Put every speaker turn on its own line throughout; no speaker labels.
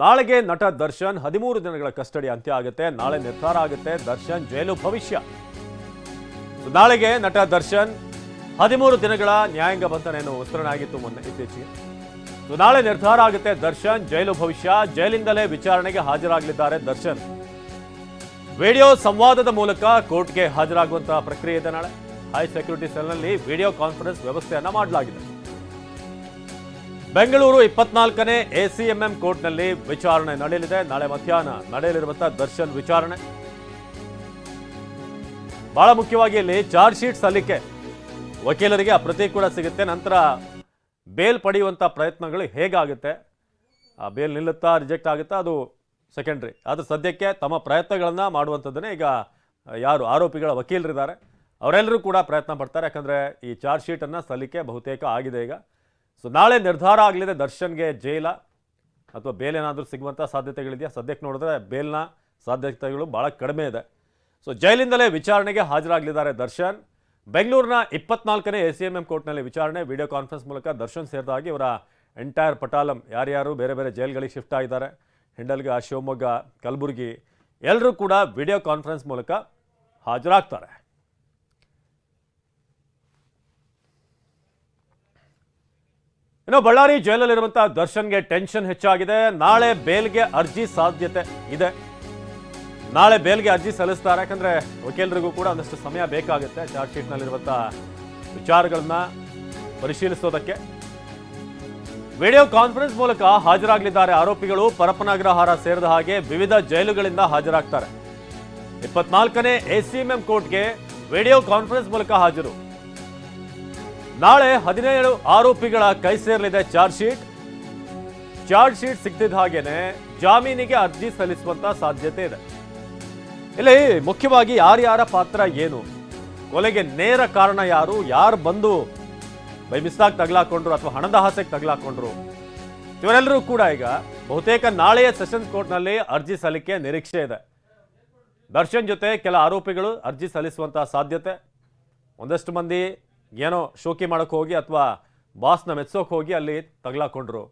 ನಾಳೆಗೆ ನಟ ದರ್ಶನ್ ಹದಿಮೂರು ದಿನಗಳ ಕಸ್ಟಡಿ ಅಂತ್ಯ ಆಗುತ್ತೆ. ನಾಳೆ ನಿರ್ಧಾರ ಆಗುತ್ತೆ. ದರ್ಶನ್ ಜೈಲು ಭವಿಷ್ಯ. ನಾಳೆಗೆ ನಟ ದರ್ಶನ್ ಹದಿಮೂರು ದಿನಗಳ ನ್ಯಾಯಾಂಗ ಬಂಧನೇನು ವಿಸ್ತರಣೆ ಆಗಿತ್ತು ಮೊನ್ನೆ ಇತ್ತೀಚೆಗೆ. ನಾಳೆ ನಿರ್ಧಾರ ಆಗುತ್ತೆ. ದರ್ಶನ್ ಜೈಲು ಭವಿಷ್ಯ. ಜೈಲಿಂದಲೇ ವಿಚಾರಣೆಗೆ ಹಾಜರಾಗಲಿದ್ದಾರೆ ದರ್ಶನ್. ವಿಡಿಯೋ ಸಂವಾದದ ಮೂಲಕ ಕೋರ್ಟ್ಗೆ ಹಾಜರಾಗುವಂತಹ ಪ್ರಕ್ರಿಯೆ ಇದೆ ನಾಳೆ. ಹೈ ಸೆಕ್ಯೂರಿಟಿ ಸೆಲ್ನಲ್ಲಿ ವಿಡಿಯೋ ಕಾನ್ಫರೆನ್ಸ್ ವ್ಯವಸ್ಥೆಯನ್ನು ಮಾಡಲಾಗಿದೆ. ಬೆಂಗಳೂರು ಇಪ್ಪತ್ನಾಲ್ಕನೇ ಎಸಿಎಂಎಂ ಕೋರ್ಟ್ನಲ್ಲಿ ವಿಚಾರಣೆ ನಡೆಯಲಿದೆ. ನಾಳೆ ಮಧ್ಯಾಹ್ನ ನಡೆಯಲಿರುವಂತಹ ದರ್ಶನ್ ವಿಚಾರಣೆ. ಬಹಳ ಮುಖ್ಯವಾಗಿ ಇಲ್ಲಿ ಚಾರ್ಜ್ ಶೀಟ್ ಸಲ್ಲಿಕೆ ವಕೀಲರಿಗೆ ಆ ಪ್ರತಿ ಕೂಡ ಸಿಗುತ್ತೆ. ನಂತರ ಬೇಲ್ ಪಡೆಯುವಂಥ ಪ್ರಯತ್ನಗಳು ಹೇಗಾಗುತ್ತೆ? ಆ ಬೇಲ್ ನಿಲ್ಲುತ್ತಾ, ರಿಜೆಕ್ಟ್ ಆಗುತ್ತಾ, ಅದು ಸೆಕೆಂಡ್ರಿ. ಆದರೆ ಸದ್ಯಕ್ಕೆ ತಮ್ಮ ಪ್ರಯತ್ನಗಳನ್ನು ಮಾಡುವಂಥದ್ದನ್ನೇ ಈಗ ಯಾರು ಆರೋಪಿಗಳ ವಕೀಲರಿದ್ದಾರೆ. ಅವರೆಲ್ಲರೂ ಕೂಡ ಪ್ರಯತ್ನ ಪಡ್ತಾರೆ. ಯಾಕಂದರೆ ಈ ಚಾರ್ಜ್ ಶೀಟನ್ನು ಸಲ್ಲಿಕೆ ಬಹುತೇಕ ಆಗಿದೆ ಈಗ. ಸೊ ನಾಳೆ ನಿರ್ಧಾರ ಆಗಲಿದೆ ದರ್ಶನ್ಗೆ ಜೈಲ ಅಥವಾ ಬೇಲ್ ಏನಾದರೂ ಸಿಗುವಂಥ ಸಾಧ್ಯತೆಗಳಿದೆಯಾ? ಸದ್ಯಕ್ಕೆ ನೋಡಿದ್ರೆ ಬೇಲ್ನ ಸಾಧ್ಯತೆಗಳು ಭಾಳ ಕಡಿಮೆ ಇದೆ. ಸೊ ಜೈಲಿಂದಲೇ ವಿಚಾರಣೆಗೆ ಹಾಜರಾಗಲಿದ್ದಾರೆ ದರ್ಶನ್. ಬೆಂಗಳೂರಿನ ಇಪ್ಪತ್ನಾಲ್ಕನೇ ಎ ಸಿ ಎಂ ಎಂ ಕೋರ್ಟ್ನಲ್ಲಿ ವಿಚಾರಣೆ, ವಿಡಿಯೋ ಕಾನ್ಫರೆನ್ಸ್ ಮೂಲಕ ದರ್ಶನ್ ಸೇರಿದಾಗಿ ಇವರ ಎಂಟೈರ್ ಪಟಾಲಂ ಯಾರ್ಯಾರು ಬೇರೆ ಬೇರೆ ಜೈಲ್ಗಳಿಗೆ ಶಿಫ್ಟ್ ಆಗಿದ್ದಾರೆ. ಹಿಂಡಲ್ಗ ಶಿವಮೊಗ್ಗ, ಕಲಬುರಗಿ ಎಲ್ಲರೂ ಕೂಡ ವಿಡಿಯೋ ಕಾನ್ಫರೆನ್ಸ್ ಮೂಲಕ ಹಾಜರಾಗ್ತಾರೆ. ಇನ್ನು ಬಳ್ಳಾರಿ ಜೈಲಲ್ಲಿರುವಂತಹ ದರ್ಶನ್ಗೆ ಟೆನ್ಷನ್ ಹೆಚ್ಚಾಗಿದೆ. ನಾಳೆ ಬೇಲ್ಗೆ ಅರ್ಜಿ ಸಾಧ್ಯತೆ ಇದೆ. ನಾಳೆ ಬೇಲ್ಗೆ ಅರ್ಜಿ ಸಲ್ಲಿಸ್ತಾರೆ. ಯಾಕಂದ್ರೆ ವಕೀಲರಿಗೂ ಕೂಡ ಒಂದಷ್ಟು ಸಮಯ ಬೇಕಾಗುತ್ತೆ ಚಾರ್ಜ್ ಶೀಟ್ನಲ್ಲಿರುವಂತಹ ವಿಚಾರಗಳನ್ನ ಪರಿಶೀಲಿಸೋದಕ್ಕೆ. ವಿಡಿಯೋ ಕಾನ್ಫರೆನ್ಸ್ ಮೂಲಕ ಹಾಜರಾಗಲಿದ್ದಾರೆ ಆರೋಪಿಗಳು. ಪರಪನಗ್ರಹಾರ ಸೇರಿದ ಹಾಗೆ ವಿವಿಧ ಜೈಲುಗಳಿಂದ ಹಾಜರಾಗ್ತಾರೆ. ಇಪ್ಪತ್ನಾಲ್ಕನೇ ಎಸಿಎಂಎಂ ಕೋರ್ಟ್ಗೆ ವಿಡಿಯೋ ಕಾನ್ಫರೆನ್ಸ್ ಮೂಲಕ ಹಾಜರು. ನಾಳೆ ಹದಿನೇಳು ಆರೋಪಿಗಳ ಕೈ ಸೇರಲಿದೆ ಚಾರ್ಜ್ ಶೀಟ್. ಚಾರ್ಜ್ ಶೀಟ್ ಸಿಗ್ತಿದ್ದ ಹಾಗೇನೆ ಜಾಮೀನಿಗೆ ಅರ್ಜಿ ಸಲ್ಲಿಸುವಂತ ಸಾಧ್ಯತೆ ಇದೆ. ಇಲ್ಲಿ ಮುಖ್ಯವಾಗಿ ಯಾರ್ಯಾರ ಪಾತ್ರ ಏನು? ಕೊಲೆಗೆ ನೇರ ಕಾರಣ ಯಾರು? ಯಾರು ಬಂದು ಬೈ ಮಿಸ್ಸಾಗಿ ತಗಲಾಕೊಂಡ್ರು ಅಥವಾ ಹಣದ ಆಸೆಗೆ ತಗಲಾಕೊಂಡ್ರು? ಇವರೆಲ್ಲರೂ ಕೂಡ ಈಗ ಬಹುತೇಕ ನಾಳೆಯ ಸೆಷನ್ಸ್ ಕೋರ್ಟ್ನಲ್ಲಿ ಅರ್ಜಿ ಸಲ್ಲಿಕೆ ನಿರೀಕ್ಷೆ ಇದೆ. ದರ್ಶನ್ ಜೊತೆ ಕೆಲ ಆರೋಪಿಗಳು ಅರ್ಜಿ ಸಲ್ಲಿಸುವಂತಹ ಸಾಧ್ಯತೆ. ಒಂದಷ್ಟು ಮಂದಿ ಏನೋ ಶೋಕಿ ಮಾಡೋಕ್ಕೆ ಹೋಗಿ ಅಥವಾ ಬಾಸ್ನ ಮೆಚ್ಚೋಕೆ ಹೋಗಿ ಅಲ್ಲಿ ತಗ್ಲಾಕೊಂಡ್ರು.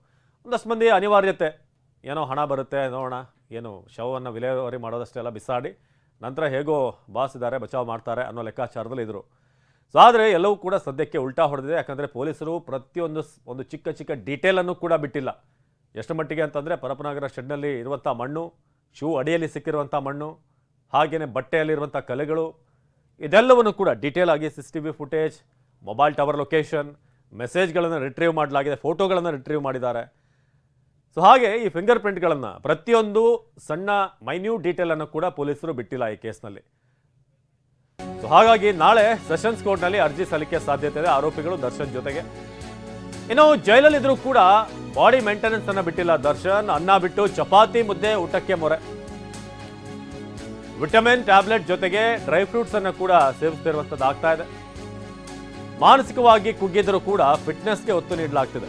ಒಂದಷ್ಟು ಮಂದಿ ಅನಿವಾರ್ಯತೆ. ಏನೋ ಹಣ ಬರುತ್ತೆ, ನೋಡೋಣ, ಏನು ಶವವನ್ನು ವಿಲೇವಾರಿ ಮಾಡೋದಷ್ಟೆಲ್ಲ ಬಿಸಾಡಿ, ನಂತರ ಹೇಗೋ ಬಾಸ್ ಇದ್ದಾರೆ, ಬಚಾವ್ ಮಾಡ್ತಾರೆ ಅನ್ನೋ ಲೆಕ್ಕಾಚಾರದಲ್ಲಿ ಇದ್ದರು ಸೊ ಆದರೆ ಎಲ್ಲವೂ ಕೂಡ ಸದ್ಯಕ್ಕೆ ಉಲ್ಟಾ ಹೊಡೆದಿದೆ. ಯಾಕಂದರೆ ಪೊಲೀಸರು ಪ್ರತಿಯೊಂದು ಒಂದು ಚಿಕ್ಕ ಚಿಕ್ಕ ಡೀಟೇಲನ್ನು ಕೂಡ ಬಿಟ್ಟಿಲ್ಲ. ಎಷ್ಟು ಮಟ್ಟಿಗೆ ಅಂತಂದರೆ ಪರಪನಗರ ಶೆಡ್ನಲ್ಲಿ ಇರುವಂಥ ಮಣ್ಣು, ಶೂ ಅಡಿಯಲ್ಲಿ ಸಿಕ್ಕಿರುವಂಥ ಮಣ್ಣು ಹಾಗೆಯೇ ಬಟ್ಟೆಯಲ್ಲಿರುವಂಥ ಕಲೆಗಳು, ಇದೆಲ್ಲವನ್ನು ಕೂಡ ಡೀಟೇಲ್ ಆಗಿ C T V footage mobile tower location, ಮೆಸೇಜ್ಗಳನ್ನು retrieve ಮಾಡಲಾಗಿದೆ, ಫೋಟೋಗಳನ್ನು ರಿಟ್ರೀವ್ ಮಾಡಿದ್ದಾರೆ. ಸೊ ಹಾಗೆ ಈ ಫಿಂಗರ್ ಪ್ರಿಂಟ್ಗಳನ್ನು ಪ್ರತಿಯೊಂದು ಸಣ್ಣ ಮೈನ್ಯೂಟ್ ಡೀಟೇಲನ್ನು ಕೂಡ ಪೊಲೀಸರು ಬಿಟ್ಟಿಲ್ಲ ಈ ಕೇಸ್ನಲ್ಲಿ. ಸೊ ಹಾಗಾಗಿ ನಾಳೆ ಸೆಷನ್ಸ್ ಕೋರ್ಟ್ನಲ್ಲಿ ಅರ್ಜಿ ಸಲ್ಲಿಕೆ ಸಾಧ್ಯತೆ ಇದೆ, ಆರೋಪಿಗಳು ದರ್ಶನ್ ಜೊತೆಗೆ. ಇನ್ನು ಜೈಲಲ್ಲಿದ್ರೂ ಕೂಡ ಬಾಡಿ ಮೇಂಟೆನೆನ್ಸ್ ಅನ್ನ ಬಿಟ್ಟಿಲ್ಲ ದರ್ಶನ್, ಅನ್ನ ಬಿಟ್ಟು ಚಪಾತಿ ಮುದ್ದೆ ಊಟಕ್ಕೆ ಮೊರೆ. ವಿಟಮಿನ್ ಟ್ಯಾಬ್ಲೆಟ್ ಜೊತೆಗೆ ಡ್ರೈ ಫ್ರೂಟ್ಸ್ ಅನ್ನು ಕೂಡ ಸೇವಿಸ್ತಿರುವಂಥದ್ದು ಆಗ್ತಾ ಇದೆ. ಮಾನಸಿಕವಾಗಿ ಕುಗ್ಗಿದರೂ ಕೂಡ ಫಿಟ್ನೆಸ್ಗೆ ಒತ್ತು ನೀಡಲಾಗ್ತಿದೆ.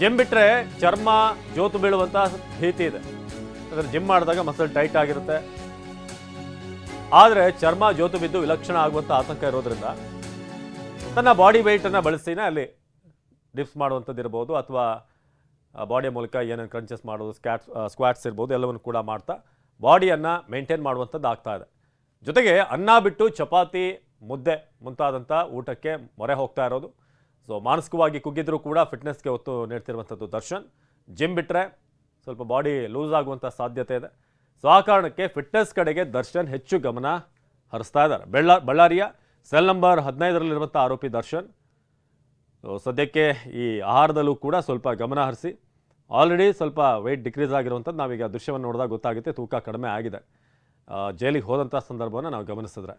ಜಿಮ್ ಬಿಟ್ಟರೆ ಚರ್ಮ, ಜೋತು ಬೀಳುವಂತಹ ಭೀತಿ ಇದೆ. ಅಂದರೆ ಜಿಮ್ ಮಾಡಿದಾಗ ಮಸಲ್ ಟೈಟ್ ಆಗಿರುತ್ತೆ. ಆದರೆ ಚರ್ಮ, ಜೋತು ಬಿದ್ದು ವಿಲಕ್ಷಣ ಆಗುವಂತ ಆತಂಕ ಇರೋದ್ರಿಂದ ತನ್ನ ಬಾಡಿ ವೆಯ್ಟನ್ನು ಬಳಸಿನೇ ಅಲ್ಲಿ ಡಿಪ್ಸ್ ಮಾಡುವಂಥದ್ದು ಇರ್ಬೋದು ಅಥವಾ ಬಾಡಿಯ ಮೂಲಕ ಏನೇನು ಕ್ರಂಚಸ್ ಮಾಡೋದು ಸ್ಕ್ಯಾಟ್ಸ್ ಸ್ಕ್ವಾಟ್ಸ್ ಇರ್ಬೋದು ಎಲ್ಲವನ್ನು ಕೂಡ ಮಾಡ್ತಾ ಬಾಡಿಯನ್ನು ಮೇಂಟೈನ್ ಮಾಡುವಂಥದ್ದು ಆಗ್ತಾ ಇದೆ. ಜೊತೆಗೆ ಅನ್ನ ಬಿಟ್ಟು ಚಪಾತಿ ಮುದ್ದೆ ಮುಂತಾದಂಥ ಊಟಕ್ಕೆ ಮೊರೆ ಹೋಗ್ತಾ ಇರೋದು. ಸೊ ಮಾನಸಿಕವಾಗಿ ಕುಗ್ಗಿದ್ರೂ ಕೂಡ ಫಿಟ್ನೆಸ್ಗೆ ಒತ್ತು ನೀಡ್ತಿರುವಂಥದ್ದು ದರ್ಶನ್. ಜಿಮ್ ಬಿಟ್ಟರೆ ಸ್ವಲ್ಪ ಬಾಡಿ ಲೂಸ್ ಆಗುವಂಥ ಸಾಧ್ಯತೆ ಇದೆ. ಸೊ ಆ ಕಾರಣಕ್ಕೆ ಫಿಟ್ನೆಸ್ ಕಡೆಗೆ ದರ್ಶನ್ ಹೆಚ್ಚು ಗಮನ ಹರಿಸ್ತಾ ಇದ್ದಾರೆ. ಬೆಳ್ಳ, ಬಳ್ಳಾರಿಯ ಸೆಲ್ ನಂಬರ್ ಹದಿನೈದರಲ್ಲಿರುವಂಥ ಆರೋಪಿ ದರ್ಶನ್. ಸೊ ಸದ್ಯಕ್ಕೆ ಈ ಆಹಾರದಲ್ಲೂ ಕೂಡ ಸ್ವಲ್ಪ ಗಮನ ಹರಿಸಿ. ಆಲ್ರೆಡಿ ಸ್ವಲ್ಪ ವೆಯ್ಟ್ ಡಿಕ್ರೀಸ್ ಆಗಿರುವಂಥದ್ದು ನಾವೀಗ ದೃಶ್ಯವನ್ನು ನೋಡಿದಾಗ ಗೊತ್ತಾಗುತ್ತೆ, ತೂಕ ಕಡಿಮೆ ಆಗಿದೆ. ಜೈಲಿಗೆ ಹೋದಂಥ ಸಂದರ್ಭವನ್ನು ನಾವು ಗಮನಿಸಿದ್ರೆ.